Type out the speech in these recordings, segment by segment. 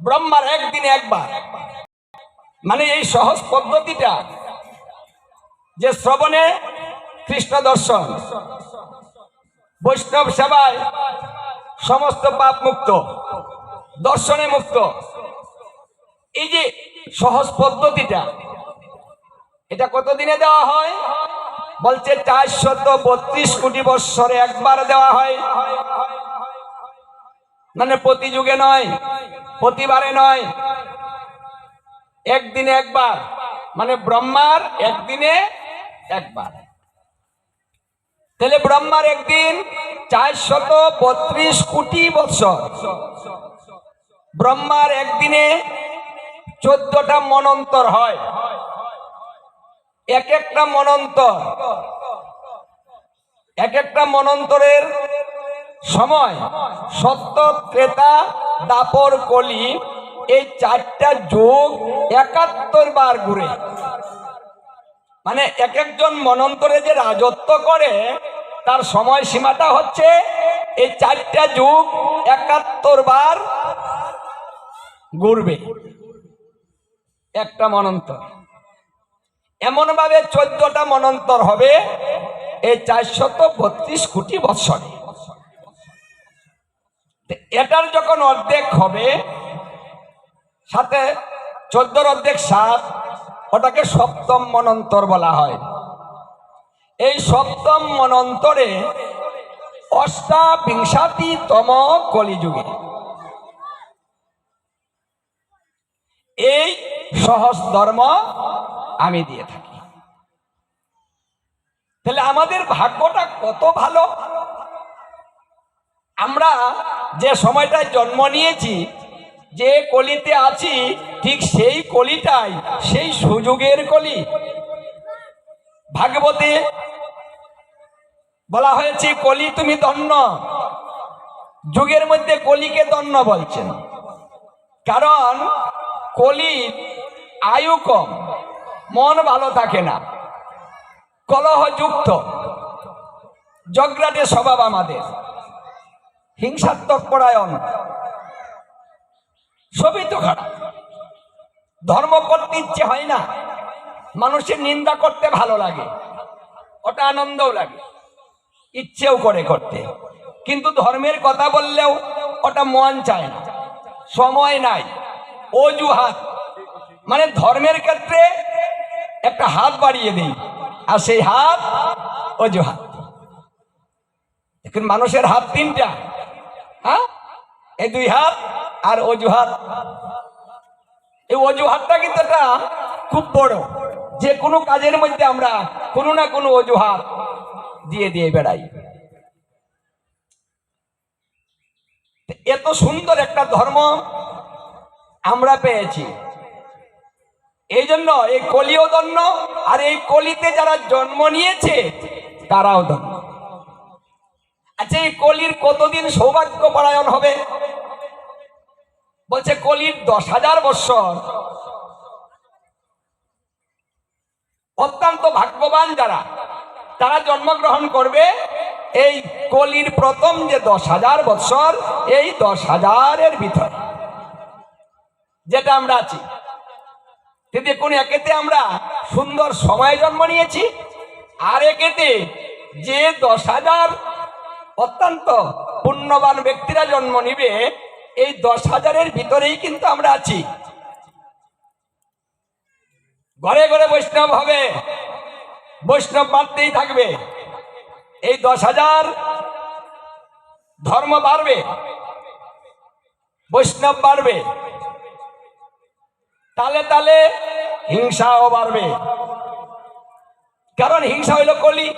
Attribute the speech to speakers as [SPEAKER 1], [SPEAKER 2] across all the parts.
[SPEAKER 1] ব্রহ্মার একদিনে একবার। মানে এই সহজ পদ্ধতিটা যে শ্রবণে কৃষ্ণ দর্শন, বৈষ্ণব সেবায় সমস্ত পাপ মুক্ত, দর্শনে মুক্ত। এই যে সহজ পদ্ধতিটা, এটা কতদিনে দেওয়া হয়? বলছে চারশত বত্রিশ কোটি বৎসরে একবার দেওয়া হয়। মানে প্রতি যুগে নয়, প্রতিবারে নয়। একদিনে একবার মানে ব্রহ্মার একদিনে একবার। তাহলে ব্রহ্মার একদিন চারশত বত্রিশ কোটি বৎসর। ব্রহ্মার একদিনে চোদ্দটা মনন্তর হয়। এক একটা মনন্তর, এক একটা মনন্তরের সময়। সত্য ত্রেতা দাপর কলি এই চারটা যোগ একাত্তর বার ঘুরে। মানে এক একজন মনন্তরে যে রাজত্ব করে, তার সময় সীমাটা হচ্ছে এই চারটা যুগ একাত্তর বার ঘুরবে। একটা মনন্তর। এমনভাবে চোদ্দটা মনন্তর হবে, এই চারশত বত্রিশ কোটি বৎসরে। এটার যখন অর্ধেক হবে, সাথে চোদ্দর অর্ধেক সাত, ওটাকে সপ্তম মনন্তর বলা হয়। এই সপ্তম মনন্তরে অষ্টাবিংশাতিতম কলিযুগে এই সহজ ধর্ম আমি দিয়ে থাকি। তাহলে আমাদের ভাগ্যটা কত ভালো? আমরা যে সময়টায় জন্ম নিয়েছি, যে কলিতে আছি, ঠিক সেই কলিটাই, সেই সুযোগের কলি। ভাগবতে বলা হয়েছে, কলি তুমি দন্য যুগের মধ্যে কলিকে দন্য বলছেন। কারণ কলি আয়ু কম, মন ভালো থাকে না, কলহযুক্ত। জগরাটে স্বভাব আমাদের। হিংসাত্মক পরায়ণ। সবই তো খারাপ ধর্ম করতে ইচ্ছে হয় না। মানুষের নিন্দা করতে ভালো লাগে। ওটা আনন্দও লাগে। ইচ্ছেও করে করতে। কিন্তু ধর্মের কথা বললেও ওটা মন চায় না। সময় নাই। অজুহাত। মানে ধর্মের ক্ষেত্রে একটা হাত বাড়িয়ে দেই। আর সেই হাত অজুহাত। এখন মানুষের হাত তিনটা। হ্যাঁ? এই দুই হাত আর অজুহাত। এই অজুহাতটা কিন্তু একটা খুব বড়। যে কোনো কাজের মধ্যে আমরা কোনো না কোনো অজুহাত দিয়ে দিয়ে বেড়াই। এত সুন্দর একটা ধর্ম আমরা পেয়েছি। এই জন্য এই কলিও দন্য আর এই কলিতে যারা জন্ম নিয়েছে, তারাও দন্য আচ্ছা এই কলির কতদিন সৌভাগ্য পরায়ণ হবে? বলছে, কলির দশ হাজার বৎসর। অত্যন্ত ভাগ্যবান যারা, তারা জন্মগ্রহণ করবে এই কলির প্রথম যে দশ হাজার বৎসর, এই দশ হাজারের ভিতর। যেটা আমরা আছি। যদি কোন একেতে আমরা সুন্দর সময় জন্ম নিয়েছি, আর একেতে যে দশ হাজার অত্যন্ত পুণ্যবান ব্যক্তিরা জন্ম নিবে, এই দশ হাজারের ভিতরেই কিন্তু আমরা আছি। ঘরে ঘরে বৈষ্ণব হবে, বৈষ্ণব বাড়তেই থাকবে। এই দশ হাজার ধর্ম বাড়বে, বৈষ্ণব বাড়বে। তালে তালে হিংসাও বাড়বে। কারণ হিংসা হইল কলি।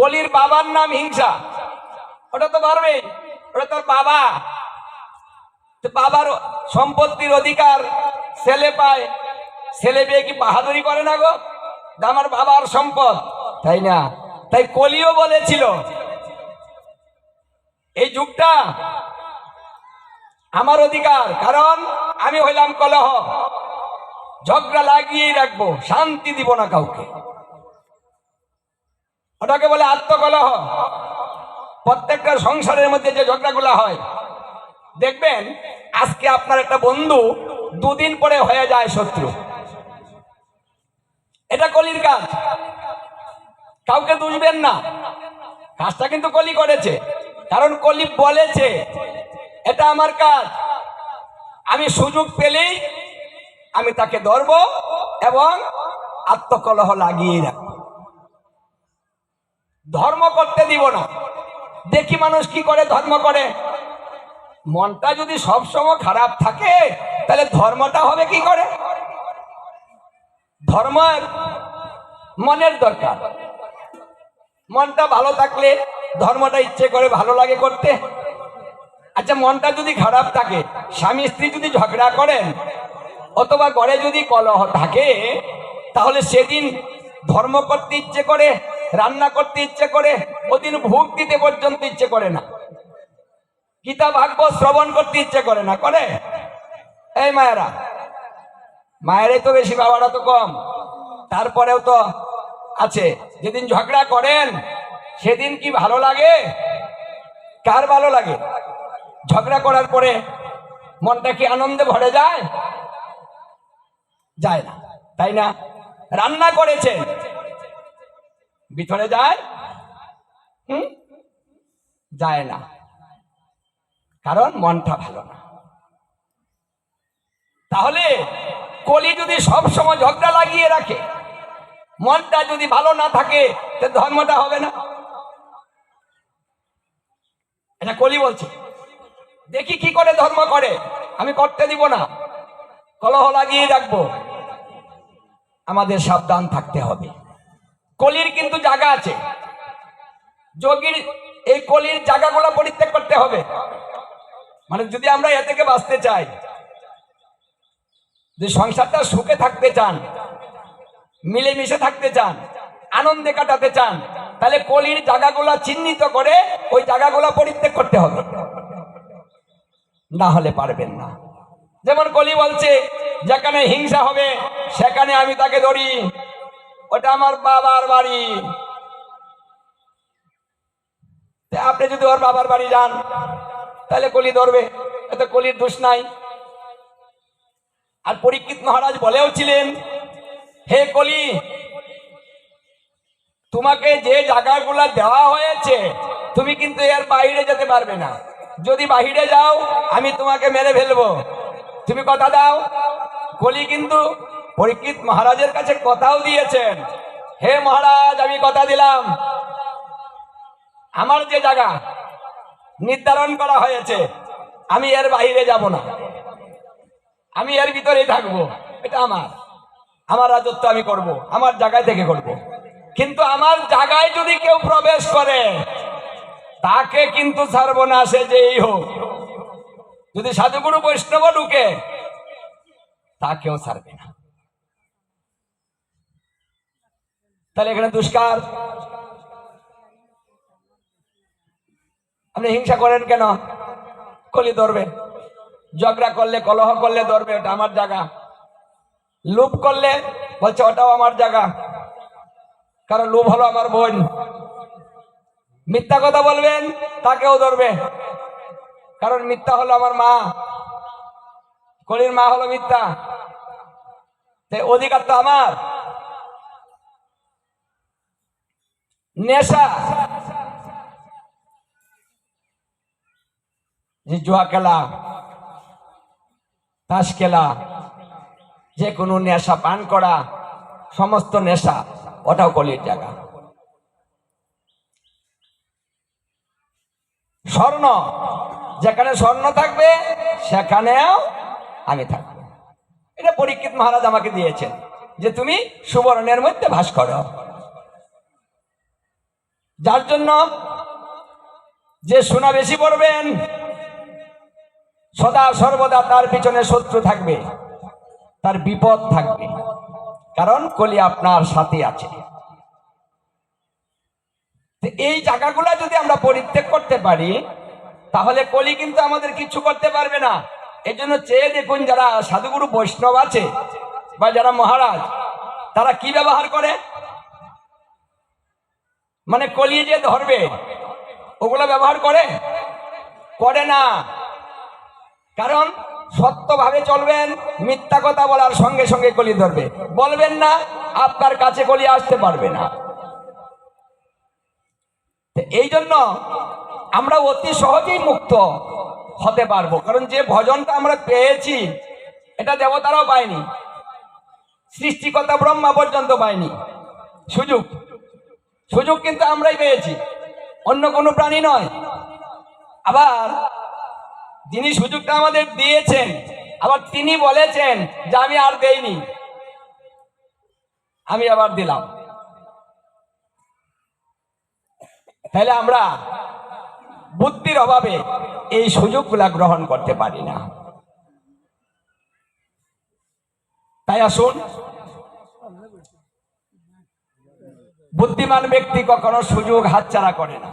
[SPEAKER 1] কলির বাবার নাম হিংসা। ওটা তো পারবে ওটা তোর বাবা। বাবার সম্পত্তির অধিকার ছেলে পায়। ছেলে পেয়ে কি বাহাদুরি করে না গো? আমার বাবার সম্পদ। তাই না? তাই কলিও বলেছিল। এই যুগটা আমার অধিকার, কারণ আমি হইলাম কলহ। ঝগড়া লাগিয়েই রাখব, শান্তি দিব না কাউকে। ওটাকে বলে, আত্মকলহ। প্রত্যেকটা সংসারের মধ্যে যে ঝগড়াগুলা হয়, দেখবেন, আজকে আপনার একটা বন্ধু দুদিন পরে হয়ে যায় শত্রু। এটা কলির কাজ। কাউকে দুষবেন না। কাজটা কিন্তু কলি করেছে। কারণ কলি বলেছে, এটা আমার কাজ। আমি সুযোগ পেলেই আমি তাকে ধরব এবং আত্মকলহ লাগিয়ে রাখব। ধর্ম করতে দিব না। দেখি মানুষ কি করে ধর্ম করে। মনটা যদি সবসময় খারাপ থাকে, তাহলে ধর্মটা হবে কি করে? ধর্মের মনের দরকার। মনটা ভালো থাকলে ধর্মটা ইচ্ছে করে ভালো লাগে করতে। আচ্ছা মনটা যদি খারাপ থাকে, স্বামী স্ত্রী যদি ঝগড়া করেন, অথবা ঘরে যদি কলহ থাকে, তাহলে সেদিন ধর্ম করতে ইচ্ছে করে রান্না করতে ইচ্ছে করে, ওদিন ভোগ দিতে পর্যন্ত ইচ্ছে করে না। গীতা ভাগ্য শ্রবণ করতে ইচ্ছে করে না, করে? এই মায়েরা, মায়েরাই তো বেশি বাবারা তো কম। তারপরেও তো আছে, যেদিন ঝগড়া করেন, সেদিন কি ভালো লাগে? কার ভালো লাগে? ঝগড়া করার পরে মনটা কি আনন্দে ভরে যায়? যায় না। তাই না? রান্না করেছে ভিতরে যায়? হুম? যায় না। কারণ মনটা ভালো না। তাহলে কলি যদি সব সময় ঝগড়া লাগিয়ে রাখে, মনটা যদি ভালো না থাকে, তো ধর্মটা হবে না। এটা কলি বলছে। দেখি কি করে ধর্ম করে। আমি করতে দিব না। কলহ লাগিয়ে রাখব। আমাদের সাবধান থাকতে হবে। কলির কিন্তু জায়গা আছে। যোগীর এই কলির জায়গাগুলো পরিত্যাগ করতে হবে। মানে যদি আমরা এ থেকে বাঁচতে চাই, যে সংসারটা সুখে থাকতে চান, মিলেমিশে থাকতে চান, আনন্দে কাটাতে চান, তাহলে কলির জায়গাগুলো চিহ্নিত করে ওই জায়গাগুলো পরিত্যাগ করতে হবে। না হলে পারবেন না। যেমন কলি বলছে, যেখানে হিংসা হবে, সেখানে আমি তাকে ধরি। ওটা আমার বাবার বাড়ি। আপনি যদি ওর বাবার বাড়ি যান, তাহলে কলি ধরবে, এতে কলির দোষ নাই। আর পরীক্ষিত মহারাজ বলেও ছিলেন, হে কলি, তোমাকে যে জায়গাগুলো দেওয়া হয়েছে, তুমি কিন্তু এর বাইরে যেতে পারবে না। যদি বাহিরে যাও, আমি তোমাকে মেরে ফেলব। তুমি কথা দাও, কলি কিন্তু পরীক্ষিত মহারাজের কাছে কথাও দিয়েছেন। হে মহারাজ, আমি কথা দিলাম। আমার যে জায়গা নির্ধারণ করা হয়েছে, আমি এর বাইরে যাব না। আমি এর ভিতরেই থাকব, এটা আমার। আমার রাজত্ব আমি করব, আমার জায়গায় থেকে করব। কিন্তু আমার জায়গায় যদি কেউ প্রবেশ করে, তাকে কিন্তু ছাড়বো না সে যেই হোক। যদি সাধুগুরু বৈষ্ণব ঢুকে, তাকেও ছাড়বে না। তাহলে এখানে দুষ্কার। আপনি হিংসা করেন কেন? কলি ধরবে। ঝগড়া করলে, কলহ করলে ধরবে, ওটা আমার জায়গা। লোভ করলে বলছে, ওটাও আমার জায়গা। কারণ লোভ হলো আমার বোন। মিথ্যা কথা বলবেন, তাকেও ধরবে। কারণ মিথ্যা হলো আমার মা। কলির মা হলো মিথ্যা। অধিকার তো আমার। নেশা। যে জুয়া খেলা, তাস খেলা, যে কোনো নেশা পান করা, সমস্ত নেশা ওটাও কলির জায়গা। স্বর্ণ, যেখানে স্বর্ণ থাকবে, সেখানেও আমি থাকব। এটা পরীক্ষিত মহারাজ আমাকে দিয়েছেন যে তুমি সুবর্ণের মধ্যে ভাস করো। যার জন্য যে সোনা বেশি পড়বেন, সদা সর্বদা তার পিছনে শত্রু থাকবে, তার বিপদ থাকবে। কারণ কলি আপনার সাথে আছে। এই জায়গাগুলা যদি আমরা পরিত্যাগ করতে পারি, তাহলে কলি কিন্তু আমাদের কিছু করতে পারবে না। এই জন্য চেয়ে দেখুন যারা সাধুগুরু বৈষ্ণব আছে বা যারা মহারাজ, তারা কি ব্যবহার করে? মানে কলিয়ে যে ধরবে। ওগুলো ব্যবহার করে? করে না। কারণ সত্যভাবে চলবেন, মিথ্যা কথা বলার সঙ্গে সঙ্গে কলি ধরবে। বলবেন না, আপনার কাছে কলি আসতে পারবে না। এই জন্য আমরা অতি সহজেই মুক্ত হতে পারব। কারণ যে ভজনটা আমরা পেয়েছি, এটা দেবতারাও পায়নি। সৃষ্টিকর্তা ব্রহ্মা পর্যন্ত পায়নি। সুযোগ। সুযোগ কিন্তু আমরাই পেয়েছি। অন্য কোনো প্রাণী নয়। আবার যিনি সুযোগটা আমাদের দিয়েছেন, আবার তিনি বলেছেন যে আমি আর দেইনি। আমি আবার দিলাম। তাহলে আমরা বুদ্ধির অভাবে এই সুযোগগুলা গ্রহণ করতে পারি না। তাই আসুন বুদ্ধিমান ব্যক্তি কখনো সুযোগ হাতছাড়া করে না।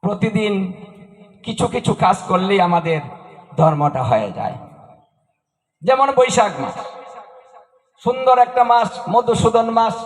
[SPEAKER 1] প্রতিদিন কিছু কিছু কাজ করলেই আমাদের ধর্মটা হয়ে যায়। যেমন বৈশাখ মাস। সুন্দর একটা মাস, মধুসূদন মাস।